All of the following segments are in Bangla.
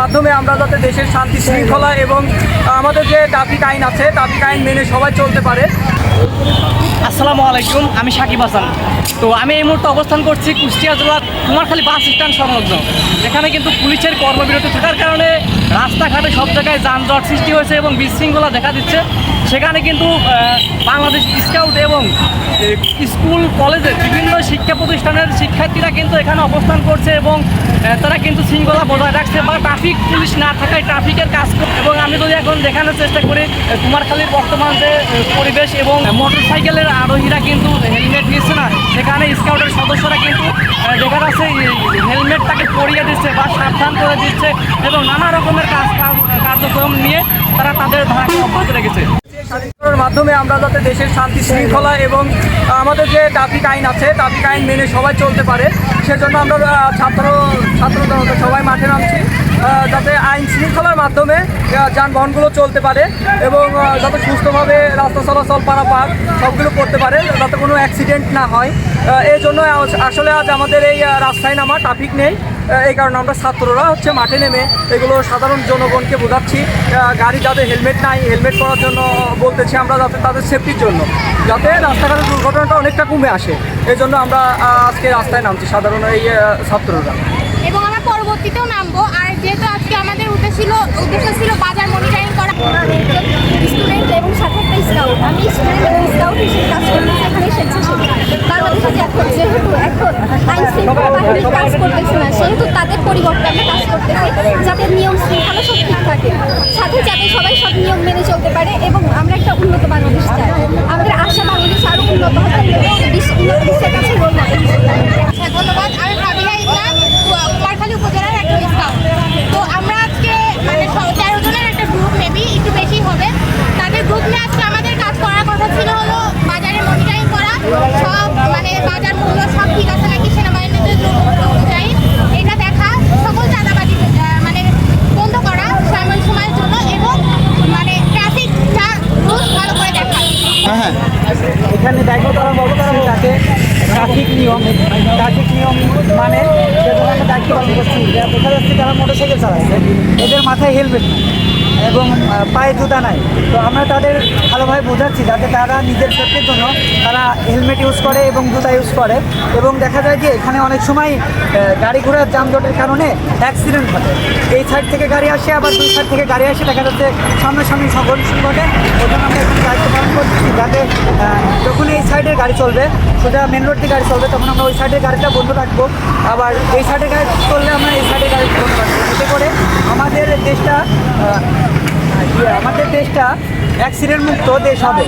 মাধ্যমে আমরা যাতে দেশের শান্তি শৃঙ্খলা এবং আমাদের যে ট্রাফিক আইন আছে ট্রাফিক আইন মেনে সবাই চলতে পারে। আসসালামু আলাইকুম, আমি সাকিব হাসান। তো আমি এই মুহূর্তে অবস্থান করছি কুষ্টিয়া জেলার কুমারখালী বাস স্ট্যান্ড সংলগ্ন। এখানে কিন্তু পুলিশের কর্মবিরতি থাকার কারণে রাস্তাঘাটে সব জায়গায় যানজট সৃষ্টি হয়েছে এবং বিশৃঙ্খলা দেখা দিচ্ছে। সেখানে কিন্তু বাংলাদেশ স্কাউট এবং স্কুল, কলেজের বিভিন্ন শিক্ষা প্রতিষ্ঠানের শিক্ষার্থীরা কিন্তু এখানে অবস্থান করছে এবং তারা কিন্তু শৃঙ্খলা বজায় রাখছে বা ট্রাফিক পুলিশ না থাকায় ট্রাফিকের কাজ এবং আমি যদি এখন দেখানোর চেষ্টা করি কুমারখালীর বর্তমান যে পরিবেশ এবং মোটর সাইকেলের আরোহীরা কিন্তু হেলমেট নিচ্ছে না। সেখানে স্কাউটের সদস্যরা কিন্তু দেখা যাচ্ছে হেলমেট তাকে পরিয়ে দিচ্ছে বা সাবধান করে দিচ্ছে এবং নানা রকমের কাজ কার্যক্রম নিয়ে তারা তাদের ধারাকে অব্যাহত রেখেছে। মাধ্যমে আমরা যাতে দেশের শান্তি, শৃঙ্খলা এবং আমাদের যে ট্রাফিক আইন আছে, ট্রাফিক আইন মেনে সবাই চলতে পারে, সেজন্য আমরা ছাত্র ছাত্র সবাই মাঠে নামছি। যাতে আইন শৃঙ্খলার মাধ্যমে যানবাহনগুলো চলতে পারে এবং যাতে সুস্থভাবে রাস্তা চলাচল পারাপার সবগুলো করতে পারে, যাতে কোনো অ্যাক্সিডেন্ট না হয়। এই জন্য আসলে আজ আমাদের এই রাস্তায় নামা ট্রাফিক নেই। এই কারণে আমরা ছাত্ররা হচ্ছে মাঠে নেমে এগুলো সাধারণ জনগণকে বোঝাচ্ছি। গাড়ি যাদের হেলমেট নাই, হেলমেট করার জন্য বলতেছি আমরা যাতে তাদের সেফটির জন্য। যাতে রাস্তাঘাটের দুর্ঘটনাটা অনেকটা কমে আসে। এই জন্য আমরা আজকে রাস্তায় নামছি সাধারণ এই ছাত্ররা। পরবর্তীতেও নামবো। আর যেহেতু আজকে আমাদের উদ্দেশ্য ছিল উদ্দেশ্য ছিল বাজার মনিটরিং করা স্টুডেন্ট এবং সাথে একটা স্কাউট আমি স্টুডেন্ট এবং স্কাউট হিসেবে কাজ করতেছি এখানে স্বেচ্ছাসেবী বাংলাদেশে যে এখন যেহেতু এখন আইন শৃঙ্খলা বাহিনী কাজ করতেছে না, সেহেতু তাদের পরিবর্তে আমরা কাজ করতেছি যাতে নিয়ম শৃঙ্খলা সব ঠিক থাকে। সাথে যাতে সবাই সব নিয়ম মেনে চলতে পারে এবং আমরা একটা উন্নত বাংলাদেশ চাই আমাদের আশা বাংলাদেশ আরও উন্নত হবে এবং বিশ্ব উন্নত বিশ্বের কাছে রোল মডেল হিসেবে দাঁড়াবে। হ্যাঁ ধন্যবাদ আমি ফাবিহা ইসলাম কু- কুমারখালী উপজেলার একজন স্কাউট তো আমরা আজকে মানে স- তেরো জনের একটা গ্রুপ মেবি একটু বেশি হবে তাদের গ্রুপ নিয়ে আজকে আমাদের কাজ করার কথা ছিল হলো বাজারে মনিটরিং করা সব মানে বাজার মূল্য সব ঠিক আছে নাকি সেনাবাহিনীদের লোক অনুযায়ী এটা দেখা সকল চাঁদাবাজি আহ, মানে বন্ধ করা সাময়িক সময়ের জন্য এবং মানে ট্রাফিকটা রুলস ভালো করে দেখা এখানে দায়িত্ব করা অবশ্যই তাকে ট্রাফিক নিয়ম ট্রাফিক নিয়ম মানে সেজন্য আমরা দায়িত্ব পালন করছি। বোঝা যাচ্ছে যারা মোটরসাইকেল চালাচ্ছে, এদের মাথায় হেলমেট এবং পায়ে জুতা নাই। তো আমরা তাদের ভালোভাবে বোঝাচ্ছি যাতে তারা নিজের সেফটির জন্য তারা হেলমেট ইউজ করে এবং জুতা ইউজ করে। এবং দেখা যায় যে এখানে অনেক সময় গাড়ি ঘোড়ার যানজটের কারণে অ্যাক্সিডেন্ট ঘটে। এই সাইড থেকে গাড়ি আসে, আবার দুই সাইড থেকে গাড়ি আসে। দেখা যাচ্ছে সামনাসামনি সংঘর্ষ ঘটে। জন্য আমরা এখানে দায়িত্ব পালন করতেছি যাতে যখন এই সাইডের গাড়ি চলবে, সোজা মেন রোড দিয়ে গাড়ি চলবে, তখন আমরা ওই সাইডের গাড়িটা বন্ধ রাখব। আবার এই সাইডের গাড়ি চললে আমরা এই সাইডের গাড়ি বন্ধ রাখব। এতে করে আমাদের দেশটা আমাদের দেশটা অ্যাক্সিডেন্ট মুক্ত দেশ হবে।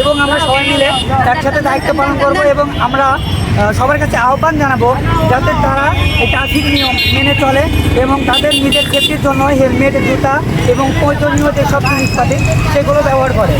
এবং আমরা সবাই মিলে একসাথে দায়িত্ব পালন করব এবং আমরা সবার কাছে আহ্বান জানাব যাতে তারা এই ট্রাফিক নিয়ম মেনে চলে এবং তাদের নিজের ক্ষেত্রের জন্য হেলমেট, জুতা এবং প্রয়োজনীয় যেসব জিনিসপাতি সেগুলো ব্যবহার করে।